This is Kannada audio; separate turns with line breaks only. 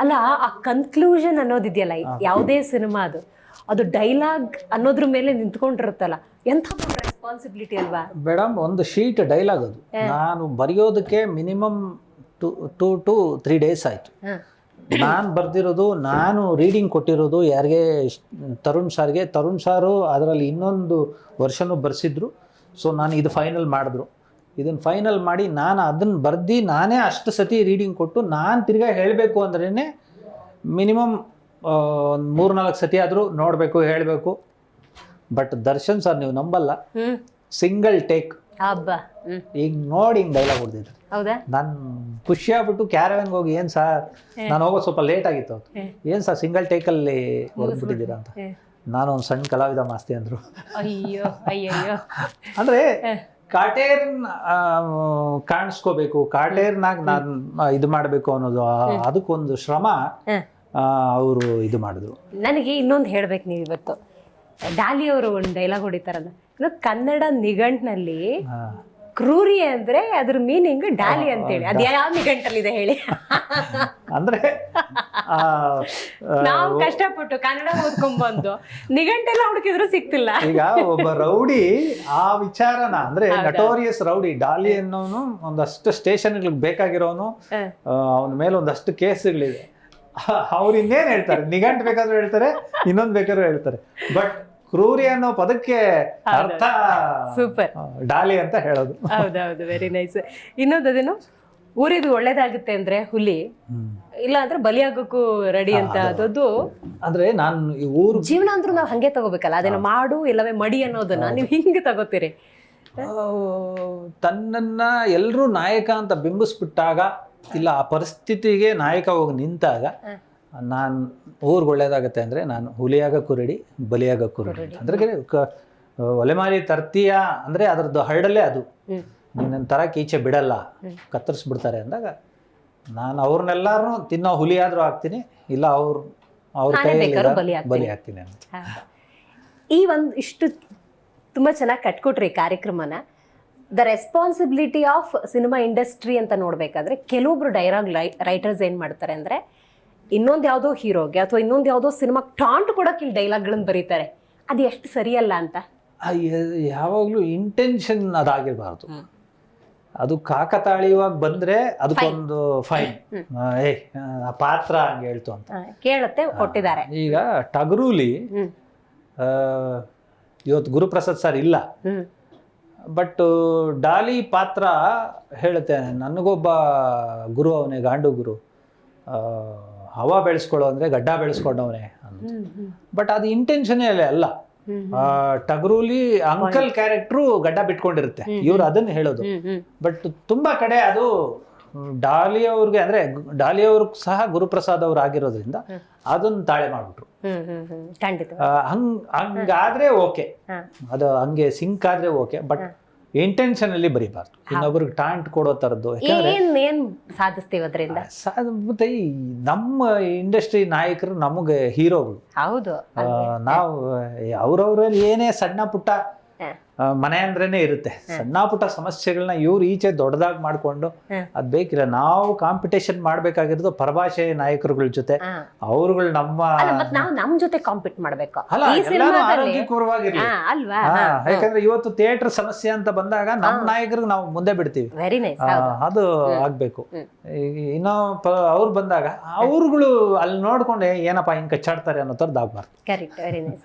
ಅಲ್ಲ ಆ ಕನ್ಕ್ಲೂಷನ್ ಅನ್ನೋದಿದೆಯಲ್ಲ ಯಾವುದೇ ಸಿನಿಮಾ ಅದು ಅದು ಡೈಲಾಗ್ ಅನ್ನೋದ್ರ ಮೇಲೆ ನಿಂತ್ಕೊಂಡಿರುತ್ತಲ್ಲ ಎಂಥ ರೆಸ್ಪಾನ್ಸಿಬಿಲಿಟಿ ಅಲ್ವಾ?
ಮೇಡಮ್ ಒಂದು ಶೀಟ್ ಡೈಲಾಗ್ ಅದು. ನಾನು ಬರೆಯೋದಕ್ಕೆ minimum two two two three days ಆಯಿತು. ನಾನು ಬರೆದಿರೋದು ನಾನು ರೀಡಿಂಗ್ ಕೊಟ್ಟಿರೋದು ಯಾರಿಗೆ ತರುಣ್ ಸಾರ್ಗೆ. ತರುಣ್ ಸಾರು ಅದರಲ್ಲಿ ಇನ್ನೊಂದು ವರ್ಷನೂ ಬರ್ಸಿದ್ರು. ಸೊ ನಾನು ಇದು ಫೈನಲ್ ಮಾಡಿದ್ರು. ಇದನ್ನು ಫೈನಲ್ ಮಾಡಿ ನಾನು ಅದನ್ನು ಬರ್ದು ನಾನೇ ಅಷ್ಟು ಸತಿ ರೀಡಿಂಗ್ ಕೊಟ್ಟು ನಾನು ತಿರ್ಗಾ ಹೇಳಬೇಕು ಅಂದ್ರೇ ಮಿನಿಮಮ್ ಒಂದು ಮೂರ್ನಾಲ್ಕು ಸತಿ ಆದರೂ ನೋಡಬೇಕು ಹೇಳಬೇಕು. ಬಟ್ ದರ್ಶನ್ ಸರ್ ನೀವು ನಂಬಲ್ಲ. ಸಿಂಗಲ್ ಟೇಕ್ ಈಗ ನೋಡಿ ಹಿಂಗೆ ಡೈಲಾಗ್ ಹೊಡೆದಿದ್ರು ನಾನು ಖುಷಿ ಆಗ್ಬಿಟ್ಟು ಕ್ಯಾರವನ್ಗೆ ಹೋಗಿ ಏನು ಸರ್ ನಾನು ಹೋಗೋ ಸ್ವಲ್ಪ ಲೇಟ್ ಆಗಿತ್ತು ಅವತ್ತು. ಏನು ಸರ್ ಸಿಂಗಲ್ ಟೇಕಲ್ಲಿ ಹೊಡೆದ್ಬಿಟ್ಟಿದ್ದೀರಾ ಅಂತ. ನಾನು ಒಂದು ಸಣ್ಣ ಕಲಾವಿದ ಮಾಸ್ತಿ ಅಂದರು.
ಅಯ್ಯೋ ಅಯ್ಯಯ್ಯೋ.
ಅಂದರೆ ಕಾಟೇರ್ನ ಆ, ಕಾಣಿಸ್ಕೋಬೇಕು. ಕಾಟೇರ್ನಾಗ ನಾನ್ ಇದು ಮಾಡಬೇಕು ಅನ್ನೋದು ಆ- ಅದಕ್ಕೊಂದು ಶ್ರಮ. ಅವರು ಇದು ಮಾಡಿದ್ರು.
ನನಗೆ ಇನ್ನೊಂದು ಹೇಳ್ಬೇಕು ನೀವು ಇವತ್ತು. ಡಾಲಿ ಅವರು ಒಂದು ಡೈಲಾಗ್ ಹೊಡಿತಾರಲ್ಲ. ಇನ್ನು ಕನ್ನಡ ನಿಘಂಟ್ನಲ್ಲಿ ಕ್ರೂರಿ ಅಂದ್ರೆ ಅದ್ರ ಮೀನಿಂಗ್ ಡಾಲಿ ಅಂತೇಳಿ. ಅದ್ ಯಾವ ನಿಘಂಟಲ್ಲಿದೆ ಹೇಳಿ.
ಅಂದ್ರೆ
ನಾವು ಕಷ್ಟಪಟ್ಟು ಕನ್ನಡ ಓದ್ಕೊಂಡ್ಬಂದು ನಿಘಂಟೆಲ್ಲ ಹುಡುಕಿದ್ರು ಸಿಕ್ತಿಲ್ಲ
ಈಗ ಒಬ್ಬ ರೌಡಿ ಆ ವಿಚಾರನ ಅಂದ್ರೆ ನಟೋರಿಯಸ್ ರೌಡಿ ಡಾಲಿ ಅನ್ನೋನು ಒಂದಷ್ಟು ಸ್ಟೇಷನ್ಗಳಿಗೆ ಬೇಕಾಗಿರೋನು. ಅವನ ಮೇಲೆ ಒಂದಷ್ಟು ಕೇಸ್ಗಳಿದೆ. ಅವ್ರು ಇನ್ನೇನ್ ಹೇಳ್ತಾರೆ? ನಿಘಂಟ್ ಬೇಕಾದ್ರೂ ಹೇಳ್ತಾರೆ ಇನ್ನೊಂದ್ ಬೇಕಾದ್ರೂ ಹೇಳ್ತಾರೆ. ಬಟ್ ಕ್ರೂರಿ ಅನ್ನೋ ಪದಕ್ಕೆ ಅರ್ಥ
ಸೂಪರ್
ಡಾಲಿ ಅಂತ ಹೇಳೋದು.
ಹೌದೌದು ವೆರಿ ನೈಸ್ ಇನ್ನೊಂದು ಅದೇನು? ಊರಿದು ಒಳ್ಳೇದಾಗುತ್ತೆ ಅಂದ್ರೆ ಹುಲಿ ಇಲ್ಲ ಅಂದ್ರೆ ಬಲಿಯಾಗಕ್ಕೂ ರೆಡಿ ಅಂತ ಅದೊಂದು
ಅಂದ್ರೆ ನಾನು ಈ ಊರು
ಜೀವನ ಅಂದ್ರೂ ನಾವು ಹಂಗೆ ತಗೋಬೇಕಲ್ಲ ಅದನ್ನ ಮಾಡು ಇಲ್ಲವೇ ಮಡಿ ಅನ್ನೋದನ್ನ ನೀವು ಹಿಂಗೆ ತಗೋತೀರಿ?
ತನ್ನನ್ನ ಎಲ್ಲರೂ ನಾಯಕ ಅಂತ ಬಿಂಬಿಸ್ಬಿಟ್ಟಾಗ ಇಲ್ಲ ಆ ಪರಿಸ್ಥಿತಿಗೆ ನಾಯಕ ಹೋಗಿ ನಿಂತಾಗ ನಾನು ಊರ್ಗೆ ಒಳ್ಳೇದಾಗತ್ತೆ ಅಂದರೆ ನಾನು ಹುಲಿಯಾಗ ಕುರುಡಿ ಬಲಿಯಾಗ ಕುರುಡಿ ಅಂದ್ರೆ ಒಲೆಮಾರಿ ತರ್ತೀಯ ಅಂದರೆ ಅದರದ್ದು ಹರಡಲ್ಲೇ ಅದು. ನಿನ್ನ ತರಕ್ಕೆ ಈಚೆ ಬಿಡಲ್ಲ. ಕತ್ತರಿಸ್ಬಿಡ್ತಾರೆ ಅಂದಾಗ ನಾನು ಅವ್ರನ್ನೆಲ್ಲರೂ ತಿನ್ನೋ ಹುಲಿ ಆದರೂ ಆಗ್ತೀನಿ ಇಲ್ಲ ಅವ್ರು ಅವ್ರ ಕೈಯಲ್ಲಿ
ಬಲಿ ಆಗ್ತೀನಿ.
ಬಲಿ ಆಗ್ತೀನಿ ಅಂತ.
ಈ ಒಂದು ಇಷ್ಟು ತುಂಬ ಚೆನ್ನಾಗಿ ಕಟ್ಕೊಟ್ರಿ ಕಾರ್ಯಕ್ರಮನ. The responsibility of cinema industry ಅಂತ ನೋಡಬೇಕಾದ್ರೆ ಕೆಲವೊಬ್ರು ಡೈಲಾಗ್ ರೈಟರ್ಸ್ ಏನು ಮಾಡ್ತಾರೆ ಅಂದರೆ ಇನ್ನೊಂದು ಯಾವುದೋ ಹೀರೋಗೆ ಅಥವಾ ಇನ್ನೊಂದು ಯಾವುದೋ ಸಿನಿಮಾ ಟಾಂಟ್ ಕೊಡೋಕೆ ಇಲ್ಲಿ ಡೈಲಾಗ್ಗಳನ್ನು ಬರೀತಾರೆ. ಅದು ಎಷ್ಟು ಸರಿಯಲ್ಲ ಅಂತ?
ಯಾವಾಗಲೂ ಇಂಟೆನ್ಷನ್ ಅದಾಗಿರಬಾರ್ದು. ಅದು ಕಾಕತಾಳೀಯವಾಗಿ ಬಂದ್ರೆ ಅದಕ್ಕೊಂದು ಫೈನ್ ಏ ಆ ಪಾತ್ರ ಹಂಗೆ ಹೇಳ್ತು ಅಂತ.
ಕೇಳುತ್ತೆ ಕೊಟ್ಟಿದ್ದಾರೆ.
ಈಗ ಟಗರೂಲಿ ಇವತ್ತು ಗುರುಪ್ರಸಾದ್ ಸರ್ ಇಲ್ಲ. ಬಟ್ ಡಾಲಿ ಪಾತ್ರ ಹೇಳುತ್ತೆ ನನಗೊಬ್ಬ ಗುರು ಅವನೇ ಗಾಂಡು ಗುರು. ಆ, ಹವಾ ಬೆಳೆಸ್ಕೊಳ್ಳೋ ಅಂದ್ರೆ ಗಡ್ಡ ಬೆಳೆಸ್ಕೊಂಡವನೇ ಅಂತ. ಬಟ್ ಅದು ಇಂಟೆನ್ಷನೇ ಅಲ್ಲ ಟಗರೂಲಿ ಅಂಕಲ್ ಕ್ಯಾರೆಕ್ಟ್ರು ಗಡ್ಡ ಬಿಟ್ಕೊಂಡಿರುತ್ತೆ. ಇವ್ರು ಅದನ್ನು ಹೇಳೋದು. ಬಟ್ ತುಂಬಾ ಕಡೆ ಅದು ಡಾಲಿ ಅವ್ರಿಗೆ ಅಂದ್ರೆ ಡಾಲಿ ಅವ್ರಿಗೆ ಸಹ ಗುರುಪ್ರಸಾದ್ ಅವ್ರು ಆಗಿರೋದ್ರಿಂದ ಅದನ್ನ ತಾಳೆ ಮಾಡ್ಬಿಟ್ರು. ಹಂಗಾದ್ರೆ ಓಕೆ. ಅದು ಹಂಗೆ ಸಿಂಕ್ ಆದ್ರೆ ಓಕೆ. ಬಟ್ ಇಂಟೆನ್ಷನ್ ಅಲ್ಲಿ ಬರೀಬಾರ್ದು. ಇನ್ನೊಬ್ರಿಗೆ ಟಾಂಟ್ ಕೊಡೋ ತರದ್ದು
ಏನ್ ಸಾಧಿಸ್ತೀವಿ ಅದರಿಂದ?
ಮತ್ತೆ ನಮ್ಮ ಇಂಡಸ್ಟ್ರಿ ನಾಯಕರು ನಮಗೆ ಹೀರೋಗಳು.
ಹೌದು.
ನಾವು ಅವ್ರವ್ರಲ್ಲಿ ಏನೇ ಸಣ್ಣ ಪುಟ್ಟ ಮನೆ ಅಂದ್ರೇನೆ ಇರುತ್ತೆ. ಸಣ್ಣ ಪುಟ್ಟ ಸಮಸ್ಯೆಗಳನ್ನ ಇವ್ರು ಈಚೆ ದೊಡ್ಡದಾಗಿ ಮಾಡ್ಕೊಂಡು. ಅದ್ ಬೇಕಿಲ್ಲ. ನಾವು ಕಾಂಪಿಟೇಷನ್ ಮಾಡ್ಬೇಕಾಗಿರೋದು ಪರಭಾಷೆ ನಾಯಕರುಗಳ ಜೊತೆ. ಅವರುಗಳು ನಮ್ಮ
ನಾವು ನಮ್ ಜೊತೆ ಕಾಂಪೀಟ್ ಮಾಡ್ಬೇಕು.
ಆರೋಗ್ಯಕರವಾಗಿರ್ಲಿ.
ಅಲ್ವಾ?
ಯಾಕಂದ್ರೆ ಇವತ್ತು ಥಿಯೇಟರ್ ಸಮಸ್ಯೆ ಅಂತ ಬಂದಾಗ ನಮ್ಮ ನಾಯಕರಿಗೆ ನಾವು ಮುಂದೆ ಬಿಡ್ತೀವಿ.
ವೆರಿ ನೈಸ್
ಅದು ಆಗ್ಬೇಕು. ಇನ್ನೂ ಅವ್ರು ಬಂದಾಗ ಅವ್ರುಗಳು ಅಲ್ಲಿ ನೋಡ್ಕೊಂಡೆ ಏನಪ್ಪಾ ಹಿಂಗ್ ಕಚ್ಚಾಡ್ತಾರೆ ಅನ್ನೋ ಆಗ್ಬಾರ್ದು
very nice